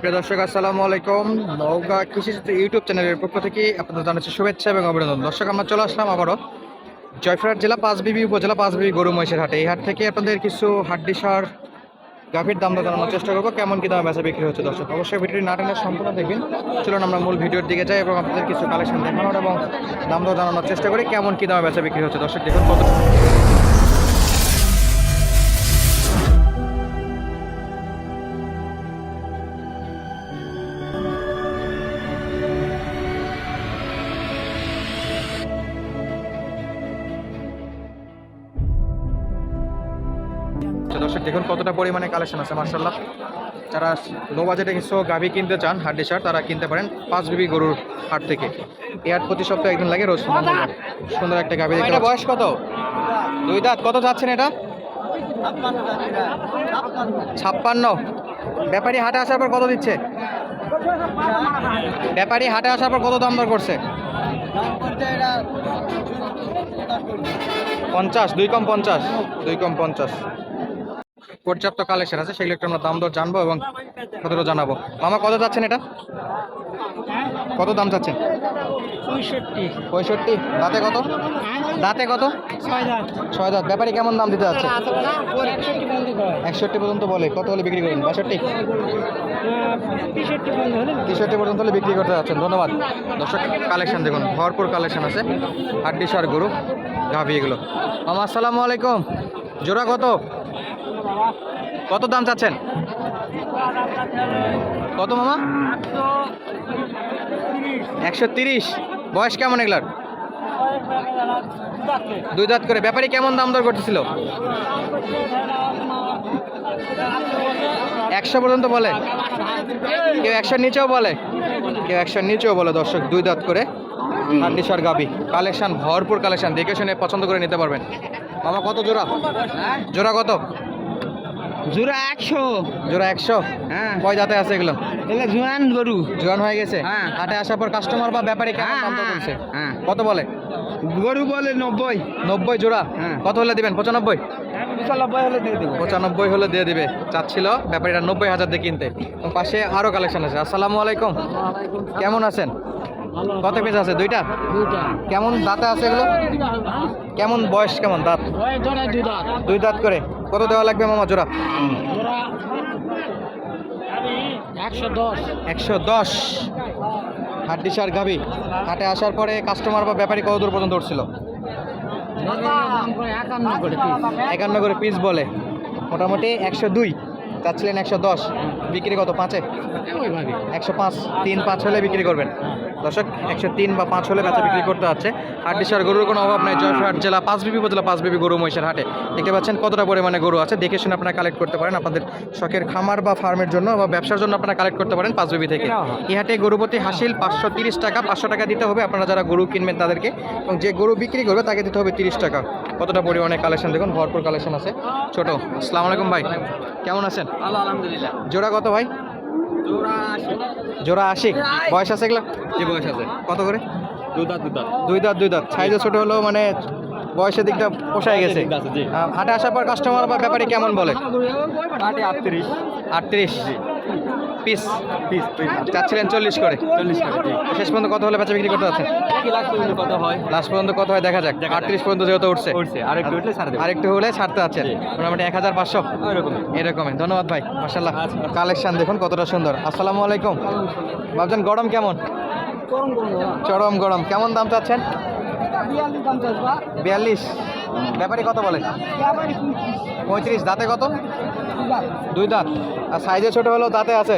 প্রিয় দর্শক, আসসালামু আলাইকুম। নৌকা কৃষি ইউটিউব চ্যানেলের পক্ষ থেকে আপনাদের জানাচ্ছি শুভেচ্ছা এবং অভিনন্দন। দর্শক, আমরা চলে আসলাম আবারও জয়ফ্রাট জেলা পাঁচবিবি উপজেলা পাঁচবিবি গরু মহিষের হাটে। এই হাট থেকে আপনাদের কিছু হাড্ডি সার গাভীর দাম জানানোর চেষ্টা করব। কেমন কি দামে বেচা বিক্রি হচ্ছে দর্শক? অবশ্যই ভিডিওটি না টেনে সম্পূর্ণ দেখবেন। চলুন আমরা মূল ভিডিওর দিকে যাই এবং আপনাদের কিছু কালেকশন দেখানোর এবং দাম জানানোর চেষ্টা করি। কেমন কি দামে বেচা বিক্রি হচ্ছে দর্শক, দেখুন কত দেখুন কতটা পরিমাণে কালেকশন আছে মার্শাল্লাহ যারা লো বাজেটে কিছু গাভি কিনতে চান হাড্ডি সার তারা কিনতে পারেন পাঁচ বিবি গরুর হাট থেকে। হাট প্রতি সপ্তাহে একদিন লাগে রোজ। সুন্দর একটা গাভি দেখতে বয়স কত? দুই দাঁত কত যাচ্ছেন এটা? ছাপ্পান্ন। ব্যাপারী হাটে আসার পর কত দিচ্ছে? ব্যাপারী হাটে আসার পর কত দাম দর করছে? পঞ্চাশ দুই কম পঞ্চাশ দুই কম পঞ্চাশ। পর্যাপ্ত কালেকশন আছে সেগুলো একটু আমরা দাম দর জানব এবং কতটা জানাব। মামা কত যাচ্ছেন এটা? কত দাম চাচ্ছেন? পঁয়ষট্টি। পঁয়ষট্টি। দাঁতে কত? দাঁতে কত? ছয় হাজার ছয় দাঁত। ব্যাপারী কেমন দাম দিতে যাচ্ছে? একষট্টি পর্যন্ত বলে। কত হলে বিক্রি করবেন? বাষট্টি? তেষট্টি পর্যন্ত হলে বিক্রি করতে যাচ্ছেন। ধন্যবাদ। দর্শক কালেকশন দেখুন। ভরপুর কালেকশন আছে। হাড্ডি সার গরু গাভি এগুলো। মামা আসসালামু আলাইকুম। জোড়া কত? কত দাম চাচ্ছেন? কত মামা? একশো তিরিশ। বয়স কেমন এগুলার? দুই দাঁত করে। ব্যাপারী কেমন দাম দর করতেছিল? একশো পর্যন্ত বলে। কেউ একশোর নিচেও বলে। কেউ একশোর নিচেও বলে দর্শক, দুই দাঁত করে। হাড্ডি সার গাবি। কালেকশন, ভরপুর কালেকশন। দেখে শুনে পছন্দ করে নিতে পারবেন। মামা, কত জোড়া? জোড়া কত? জোড়া একশো। জোড়া একশো? হ্যাঁ। কয় দাঁতে আছে এগুলো? এগুলো জোয়ান গরু। জোয়ান হয়ে গেছে? হ্যাঁ। হাটে আসার পর কাস্টমার বা ব্যাপারী কেমন দাম দর করছে? হ্যাঁ। কত বলে? গরু বলে নব্বই। নব্বই জোড়া? হ্যাঁ। কত হলে দিবেন? পঁচানব্বই? নব্বই হলে দিয়ে দেবো। পঁচানব্বই হলে দিয়ে দিবে। চাচ্ছিল ব্যাপারীরা নব্বই হাজার দিয়ে কিনতে। পাশে আরও কালেকশন আছে। আসসালামু আলাইকুম। কেমন আছেন? কত পিস আছে? দুইটা? কেমন দাঁতে আছে এগুলো? কেমন বয়স কেমন দাঁত? দুই দাঁত। করে। কত দেওয়া লাগবে মামা জোড়া? একশো দশ। একশো দশ। হাড্ডি সার গাবি হাটে আসার পরে কাস্টমার বা ব্যাপারী কত দূর পর্যন্ত উঠছিল। একান্ন করে পিস বলে। মোটামুটি একশো দুই। চাচ্ছিলেন একশো দশ। বিক্রি কত? পাঁচে? একশো পাঁচ তিন পাঁচ হলে বিক্রি করবেন। দর্শক একশো তিন বা পাঁচ হলে বেচা বিক্রি করতে হচ্ছে হাড্ডি সার গরুর কোনো অভাব নাই। জয়ফাট জেলা পাঁচ বিবি উপজেলা পাঁচ বিবি গরু মহিষের হাটে। দেখতে পাচ্ছেন কতটা পরিমাণে গরু আছে। দেখে শুনে আপনারা কালেক্ট করতে পারেন। আপনাদের শখের খামার বা ফার্মের জন্য বা ব্যবসার জন্য আপনারা কালেক্ট করতে পারেন পাঁচ বিবি থেকে। এই হাটে গরুপতি হাসিল পাঁচশো তিরিশ টাকা পাঁচশো টাকা দিতে হবে। আপনারা যারা গরু কিনবেন তাদেরকে। এবং যে গরু বিক্রি করবে তাকে দিতে হবে তিরিশ টাকা। কতটা পরিমাণে কালেকশন দেখুন। ভরপুর কালেকশন আছে। ছোট। আসসালামু আলাইকুম ভাই। কেমন আছেন? ভালো আলহামদুলিল্লাহ। জোড়া কত? ভাই? জোড়া আশি। বয়স আছে এগুলো? কি বয়স আছে। কত করে? দুই দাঁত দুই দাঁত। দুই দাঁত দুই দাঁত। সাইজে ছোট হলেও মানে বয়সের দিকটা পোষায় গেছে। হাটে আসার পর কাস্টমার বা ব্যাপারে কেমন বলে? আটত্রিশ। আটত্রিশ। পিস পিস চাচ্ছিলেন চল্লিশ করে চল্লিশ করে। শেষ পর্যন্ত কত হলে বেচা বিক্রি করতে আছে কি পর্যন্ত কত হয়? লাস্ট পর্যন্ত কত হয় দেখা যাক। আটত্রিশ পর্যন্ত যেহেতু উঠছে। উঠছে, আরেকটু উঠলে আরেকটু হলে ছাড়তে আছেন মোটামুটি এক হাজার পাঁচশো এরকমই। ধন্যবাদ ভাই মাসাল্লাহ আচ্ছা। কালেকশন দেখুন কতটা সুন্দর। আসসালামু আলাইকুম। ভাবছেন গরম কেমন? চরম গরম। কেমন দাম চাচ্ছেন? বিয়াল্লিশ ব্যাপারী কত বলে? পঁয়ত্রিশ। দাঁতে কত? দুই দাঁত। আর সাইজে ছোট হলেও দাঁতে আছে।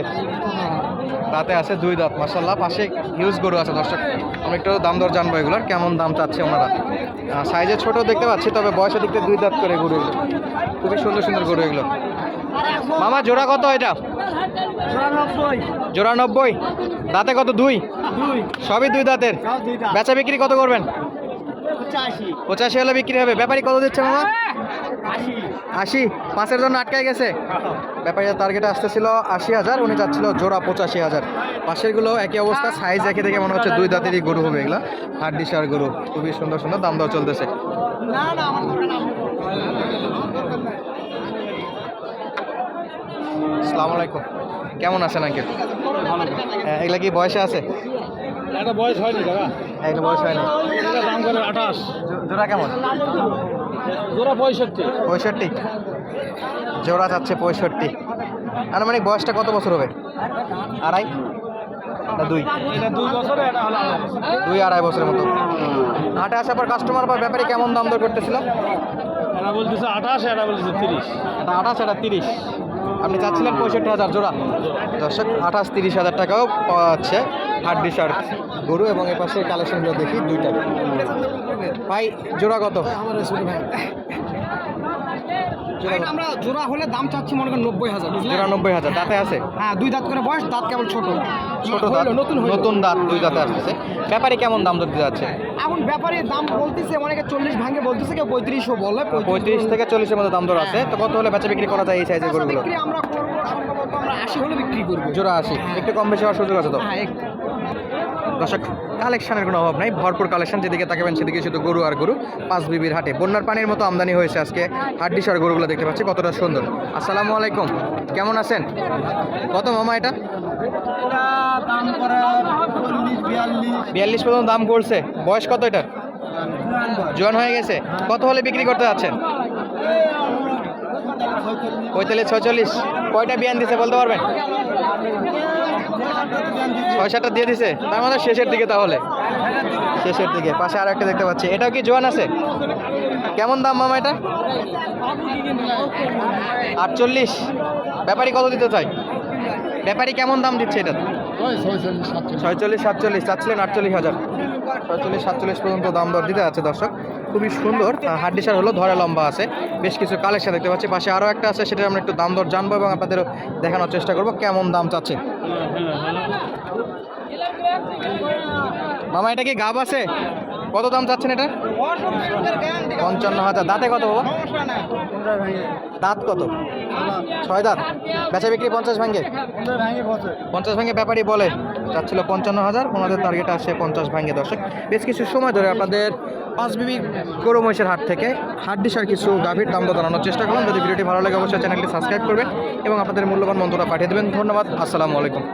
দাঁতে আছে দুই দাঁত মাসাল্লাহ পাশে হিউজ গরু আছে দর্শক। আমি একটু দাম দর জানব এগুলোর কেমন দাম চাচ্ছে ওনারা। সাইজে ছোট দেখতে পাচ্ছি তবে বয়সের দিক থেকে দুই দাঁত করে গরু এগুলো। খুবই সুন্দর সুন্দর গরু এগুলো। মামা জোড়া কত এটা? জোড়া নব্বই দাঁতে কত? দুই? সবই দুই দাঁতের? বেচা বিক্রি কত করবেন? পঁচাশি হলে বিক্রি হবে। ব্যাপারী কত দিচ্ছে মামা? আশি। পাঁচের জন্য আটকায় গেছে। ব্যাপারীর টার্গেট আসতেছিল আশি হাজার উনি যাচ্ছিল জোড়া পঁচাশি হাজার। পাশেরগুলো একই অবস্থা সাইজ একই দেখে মনে হচ্ছে দুই দাঁতেরই গরু হবে এগুলো। হাড্ডি সার গরু খুবই সুন্দর সুন্দর দাম দাও চলতেছে। আসসালামু আলাইকুম। কেমন আছেন আঙ্কেল? এগুলা কি বয়সে আছে? একটা বয়স হয়নি দাদা। বয়স হয়নি। দাম করে আঠাশ। জোড়া কেমন? জোড়া পঁয়ষট্টি। পঁয়ষট্টি? জোড়া যাচ্ছে পঁয়ষট্টি। আনুমানিক বয়সটা কত বছর হবে? আড়াই? না দুই? দুই আড়াই বছর। দুই আড়াই বছরের মতো। হাটে আসার পর কাস্টমার বা ব্যাপারে কেমন দাম দর করতেছিল? বলতেছে আঠাশ বলতেছে তিরিশ। এটা আঠাশ এটা তিরিশ। আপনি চাচ্ছিলেন পঁয়ষট্টি হাজার জোড়া। দর্শক আঠাশ তিরিশ হাজার টাকাও পাওয়া যাচ্ছে। হাট ডিসার গরু এবং এ পাশে কালেকশনগুলো দেখি দুইটা। ভাই জোড়া কত? আমরা জোড়া হলে দাম চাচ্ছি মনে করেন নব্বই হাজার জোড়া নব্বই হাজার দাঁতে আছে? হ্যাঁ দুই দাঁত করে বয়স দাঁত কেবল ছোট। ছোট দাঁত নতুন। নতুন দাঁত দুই দাঁতে আসতেছে। ব্যাপারে কেমন দাম দর দিতে যাচ্ছে? এখন ব্যাপারে দাম বলতেছে অনেকে চল্লিশ ভাঙে বলতেছে কেউ পঁয়ত্রিশও বলে পঁয়ত্রিশ থেকে চল্লিশের মধ্যে দাম দর আছে। তো কত হলে বেচা বিক্রি করা যায় এই সাইজের গরুগুলো? আমরা করব সম্ভবত আমরা আশি হলে বিক্রি করব। জোড়া আশি। একটু কম বেশি হওয়ার সুযোগ আছে তো? হ্যাঁ একটু। দর্শক কালেকশনের কোনো অভাব নাই ভরপুর কালেকশন যেদিকে তাকাবেন সেদিকে শুধু গরু আর গরু পাঁচ বিবির হাটে। বন্যার পানির মতো আমদানি হয়েছে আজকে হাড্ডিসার গরুগুলো দেখতে পাচ্ছি কতটা সুন্দর। আসসালামু আলাইকুম কেমন আছেন? কত মামা এটা? বিয়াল্লিশ। পর্যন্ত দাম করছে বয়স কত এটার? জোয়ান হয়ে গেছে কত হলে বিক্রি করতে যাচ্ছেন? পঁয়তাল্লিশ ছয়চল্লিশ কয়টা বিয়ান দিছে বলতে পারবেন? ছয় সাতটা দিয়ে দিছে। তার মধ্যে শেষের দিকে তাহলে। শেষের দিকে। পাশে আর একটা দেখতে পাচ্ছি। এটাও কি জোয়ান আছে? কেমন দাম মামা এটা? আটচল্লিশ। ব্যাপারী কত দিতে চাই ব্যাপারী কেমন দাম দিচ্ছে এটা? ছয়চল্লিশ সাতচল্লিশ। চাচ্ছিলেন আটচল্লিশ হাজার। ছয়চল্লিশ, সাতচল্লিশ পর্যন্ত দাম দর দিতে আছে দর্শক। খুবই সুন্দর। হাড্ডিসার হলো, ধরা লম্বা আছে। বেশ কিছু কালেকশন দেখতে পাচ্ছি। পাশে আরও একটা আছে সেটা আমরা একটু দাম দর জানব এবং আপনাদের দেখানোর চেষ্টা করব, কেমন দাম চাচ্ছে। মামা, এটা কি গাব আছে? কত দাম চাচ্ছেন এটা? পঞ্চান্ন হাজার। দাঁতে কত, বাবা? দাঁত কত? ছয় দাঁত। বেচা বিক্রি পঞ্চাশ ভাঙ্গে পঞ্চাশ ভাঙ্গে ব্যাপারই বলে। চাচ্ছিল পঞ্চান্ন হাজার। ওনাদের টার্গেট আসছে পঞ্চাশ ভাঙ্গে দর্শক। বেশ কিছু সময় ধরে আপনাদের পাঁচ বিবি গরু মহিষের হাট থেকে হাট ডিসার কিছু গাভীর দাম দর জানানোর চেষ্টা করুন যদি ভিডিওটি ভালো লাগে, অবশ্যই চ্যানেলটি সাবস্ক্রাইব করবেন এবং আপনাদের মূল্যবান মন্ত্রটা পাঠিয়ে দেবেন। ধন্যবাদ। আসসালামু আলাইকুম।